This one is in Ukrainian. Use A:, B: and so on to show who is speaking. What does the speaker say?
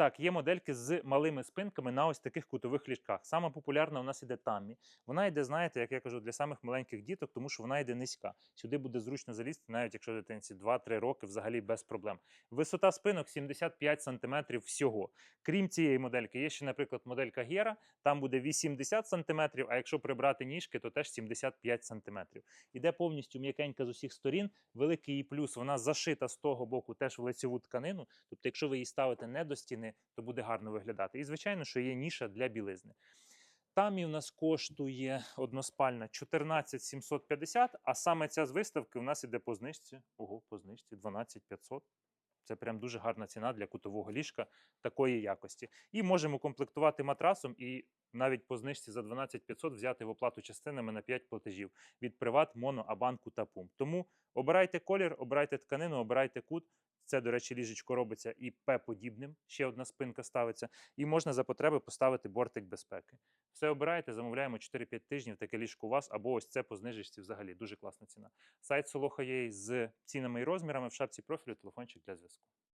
A: Так, є модельки з малими спинками на ось таких кутових ліжках. Сама популярна у нас іде Таммі. Вона йде, знаєте, як я кажу, для самих маленьких діток, тому що вона йде низька. Сюди буде зручно залізти, навіть якщо дитинці 2-3 роки, взагалі без проблем. Висота спинок 75 см всього. Крім цієї модельки, є ще, наприклад, моделька Гера, там буде 80 см, а якщо прибрати ніжки, то теж 75 см. Іде повністю м'якенька з усіх сторін. Великий її плюс, вона зашита з того боку теж в лицеву тканину. Тобто, якщо ви її ставите не до стіни, то буде гарно виглядати. І, звичайно, що є ніша для білизни. Там і в нас коштує односпальна 14 750, а саме ця з виставки у нас іде по знижці. Ого, по знижці 12 500. Це прям дуже гарна ціна для кутового ліжка такої якості. І можемо комплектувати матрасом і навіть по знижці за 12 500 взяти в оплату частинами на 5 платежів від Приват, Моно, Абанку та Пум. Тому обирайте колір, обирайте тканину, обирайте кут. Це, до речі, ліжечко робиться і П-подібним. Ще одна спинка ставиться. І можна за потреби поставити бортик безпеки. Все обираєте, замовляємо 4-5 тижнів, таке ліжко у вас, або ось це по знижечці взагалі дуже класна ціна. Сайт Солоха є з цінами і розмірами в шапці профілю, телефончик для зв'язку.